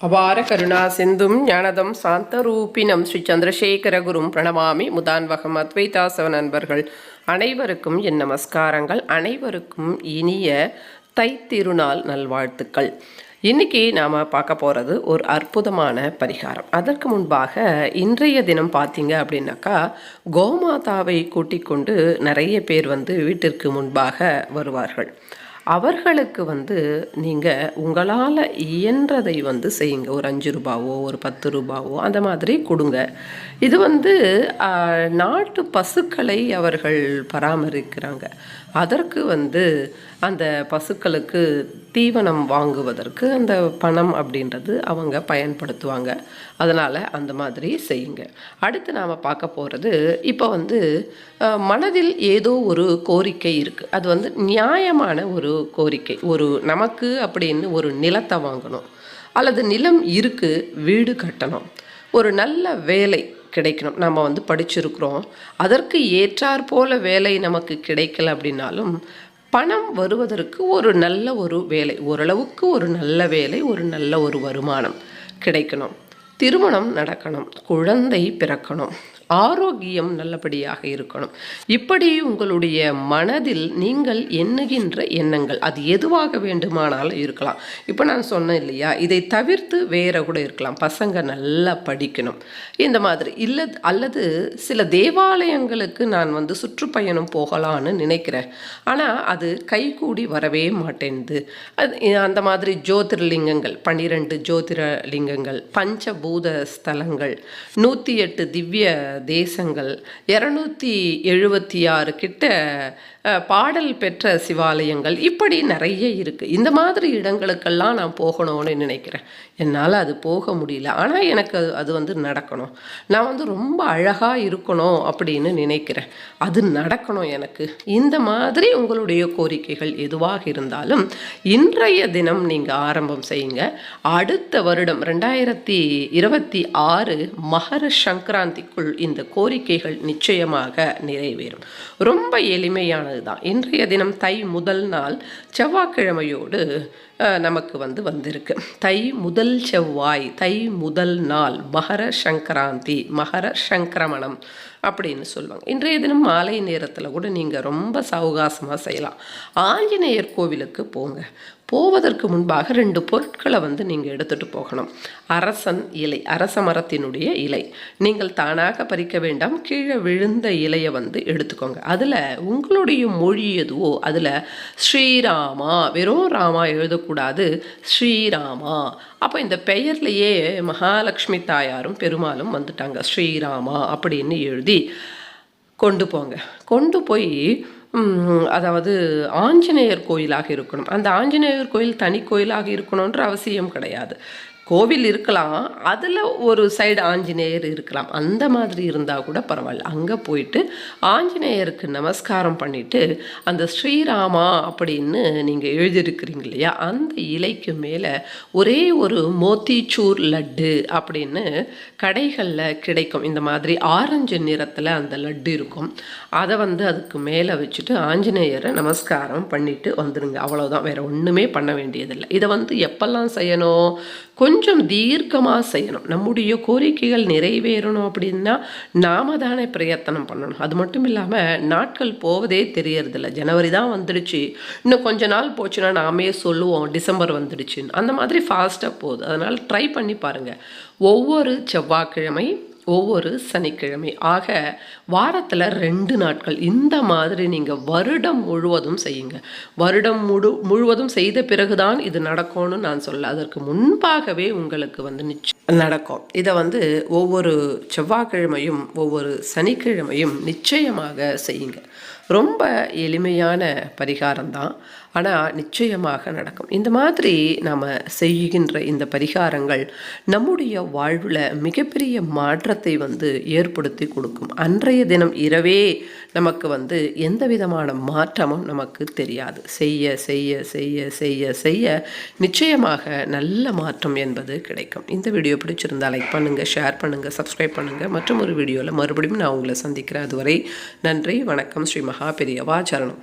அபார கருணா சிந்தும் ஞானதம் சாந்தரூபினம் ஸ்ரீ சந்திரசேகரகுரும் பிரணவாமி முதான்வகம் அத்வைதாசவ நண்பர்கள் அனைவருக்கும் என் நமஸ்காரங்கள். அனைவருக்கும் இனிய தைத்திருநாள் நல்வாழ்த்துக்கள். இன்னைக்கு நாம் பார்க்க போகிறது ஒரு அற்புதமான பரிகாரம். அதற்கு முன்பாக இன்றைய தினம் பார்த்தீங்க அப்படின்னாக்கா கோமாதாவை கூட்டிக் கொண்டு நிறைய பேர் வந்து வீட்டிற்கு முன்பாக வருவார்கள். அவர்களுக்கு வந்து நீங்கள் உங்களால் இயன்றதை வந்து செய்யுங்க. ஒரு அஞ்சு ரூபாவோ ஒரு பத்து ரூபாவோ அந்த மாதிரி கொடுங்க. இது வந்து நாட்டு பசுக்களை அவர்கள் பராமரிக்கிறாங்க. அதற்கு வந்து அந்த பசுக்களுக்கு தீவனம் வாங்குவதற்கு அந்த பணம் அப்படின்றது அவங்க பயன்படுத்துவாங்க. அதனால் அந்த மாதிரி செய்யுங்க. அடுத்து நாம் பார்க்க போகிறது இப்போ வந்து மனதில் ஏதோ ஒரு கோரிக்கை இருக்குது அது வந்து நியாயமான ஒரு கோரிக்கை. ஒரு நமக்கு அப்படின்னு ஒரு நிலத்தை வாங்கணும். அல்லது நிலம் இருக்குது வீடு கட்டணும். ஒரு நல்ல வேலை கிடைக்கணும். நம்ம வந்து படிச்சிருக்கிறோம். அதற்கு ஏற்றாற்போல் வேலை நமக்கு கிடைக்கல அப்படின்னாலும் பணம் வருவதற்கு ஒரு நல்ல ஒரு வேலை ஓரளவுக்கு ஒரு நல்ல வேலை ஒரு நல்ல ஒரு வருமானம் கிடைக்கணும். திருமணம் நடக்கணும். குழந்தை பிறக்கணும். ஆரோக்கியம் நல்லபடியாக இருக்கணும். இப்படி உங்களுடைய மனதில் நீங்கள் எண்ணுகின்ற எண்ணங்கள் அது எதுவாக வேண்டுமானாலும் இருக்கலாம். இப்போ நான் சொன்னேன் இல்லையா இதை தவிர்த்து வேற கூட இருக்கலாம். பசங்க நல்லா படிக்கணும். இந்த மாதிரி. இல்லை அல்லது சில தேவாலயங்களுக்கு நான் வந்து சுற்றுப்பயணம் போகலான்னு நினைக்கிறேன். ஆனால் அது கைகூடி வரவே மாட்டேன்து. அது அந்த மாதிரி ஜோதிர்லிங்கங்கள் பன்னிரெண்டு ஜோதிர்லிங்கங்கள் பஞ்சபூத ஸ்தலங்கள் நூற்றி எட்டு திவ்ய தேசங்கள். இரநூத்தி எழுபத்தி ஆறு கிட்ட பாடல் பெற்ற சிவாலயங்கள் இப்படி நிறைய இருக்குது இந்த மாதிரி இடங்களுக்கெல்லாம் நான் போகணும்னு நினைக்கிறேன். என்னால் அது போக முடியல. ஆனால் எனக்கு அது அது வந்து நடக்கணும். நான் வந்து ரொம்ப அழகாக இருக்கணும் அப்படின்னு நினைக்கிறேன். அது நடக்கணும் எனக்கு. இந்த மாதிரி உங்களுடைய கோரிக்கைகள் எதுவாக இருந்தாலும் இன்றைய தினம் நீங்கள் ஆரம்பம் செய்யுங்க. அடுத்த வருடம் ரெண்டாயிரத்தி இருபத்தி ஆறு மகர சங்கராந்திக்குள் இந்த கோரிக்கைகள் நிச்சயமாக நிறைவேறும். ரொம்ப எளிமையானது தான். இன்றைய தினம் தை முதல் நாள் செவ்வாய்க்கிழமையோடு நமக்கு வந்து வந்திருக்கு. தை முதல் செவ்வாய் தை முதல் நாள் மகர சங்கராந்தி மகர சங்கிரமணம் அப்படின்னு சொல்லுவாங்க. இன்றைய தினம் மாலை நேரத்தில் கூட நீங்கள் ரொம்ப சௌகாசமாக செய்யலாம். ஆஞ்சநேயர் கோவிலுக்கு போங்க. போவதற்கு முன்பாக ரெண்டு பொருட்களை வந்து நீங்கள் எடுத்துகிட்டு போகணும். அரசன் இலை அரச மரத்தினுடைய இலை. நீங்கள் தானாக பறிக்க வேண்டாம் கீழே விழுந்த இலையை வந்து எடுத்துக்கோங்க. அதில் உங்களுடைய மொழி எதுவோ அதில் ஸ்ரீராமா வெறும் ராமா எழுதக்கூடாது ஸ்ரீராமா. அப்போ இந்த பெயர்லேயே மகாலட்சுமி தாயாரும் பெருமாளும் வந்துட்டாங்க. ஸ்ரீராமா அப்படின்னு எழுதி கொண்டு போங்க. கொண்டு போய் அதாவது ஆஞ்சநேயர் கோயிலாக இருக்கணும். அந்த ஆஞ்சநேயர் கோயில் தனி கோயிலாக இருக்கணுன்ற அவசியம் கிடையாது. கோவில் இருக்கலாம் அதில் ஒரு சைடு ஆஞ்சநேயர் இருக்கலாம். அந்த மாதிரி இருந்தால் கூட பரவாயில்ல. அங்கே போயிட்டு ஆஞ்சநேயருக்கு நமஸ்காரம் பண்ணிவிட்டு அந்த ஸ்ரீராமா அப்படின்னு நீங்கள் எழுதியிருக்கிறீங்க இல்லையா அந்த இலைக்கு மேலே ஒரே ஒரு மோத்திச்சூர் லட்டு அப்படின்னு கடைகளில் கிடைக்கும். இந்த மாதிரி ஆரஞ்சு நிறத்தில் அந்த லட்டு இருக்கும். அதை வந்து அதுக்கு மேலே வச்சுட்டு ஆஞ்சநேயரை நமஸ்காரம் பண்ணிவிட்டு வந்துடுங்க அவ்வளோதான் வேறு ஒன்றுமே பண்ண வேண்டியதில்லை. இதை வந்து எப்பெல்லாம் செய்யணும்? கொஞ்சம் கொஞ்சம் தீர்க்கமாக செய்யணும். நம்முடைய கோரிக்கைகள் நிறைவேறணும் அப்படின்னா நாம தானே பிரயத்தனம் பண்ணணும். அது மட்டும் இல்லாமல் நாட்கள் போவதே தெரியறதில்ல. ஜனவரி தான் வந்துடுச்சு. இன்னும் கொஞ்ச நாள் போச்சுன்னா நாமே சொல்லுவோம் டிசம்பர் வந்துடுச்சுன்னு. அந்த மாதிரி ஃபாஸ்ட்டாக போகுது. அதனால் ட்ரை பண்ணி பாருங்கள் ஒவ்வொரு செவ்வாய்க்கிழமை ஒவ்வொரு சனிக்கிழமை. ஆக வாரத்தில் ரெண்டு நாட்கள். இந்த மாதிரி நீங்கள் வருடம் முழுவதும் செய்யுங்க. வருடம் முழு முழுவதும் செய்த பிறகுதான் இது நடக்கும்னு நான் சொல்ல. அதற்கு முன்பாகவே உங்களுக்கு வந்து நிச்சயம் நடக்கும். இதை வந்து ஒவ்வொரு செவ்வாய்க்கிழமையும் ஒவ்வொரு சனிக்கிழமையும் நிச்சயமாக செய்யுங்க. ரொம்ப எளிமையான பரிகாரம்தான். ஆனால் நிச்சயமாக நடக்கும். இந்த மாதிரி நாம் செய்கின்ற இந்த பரிகாரங்கள் நம்முடைய வாழ்வில் மிகப்பெரிய மாற்றத்தை வந்து ஏற்படுத்தி கொடுக்கும். அன்றைய தினம் இரவே நமக்கு வந்து எந்த விதமான மாற்றமும் நமக்கு தெரியாது. செய்ய செய்ய செய்ய செய்ய செய்ய நிச்சயமாக நல்ல மாற்றம் என்பது கிடைக்கும். இந்த வீடியோ பிடிச்சிருந்தா லைக் பண்ணுங்கள் ஷேர் பண்ணுங்கள் சப்ஸ்கிரைப் பண்ணுங்கள் மற்றும் ஒரு வீடியோவில் மறுபடியும் நான் உங்களை சந்திக்கிறேன். அதுவரை நன்றி வணக்கம் ஸ்ரீ மகா பெரியவா சரணம்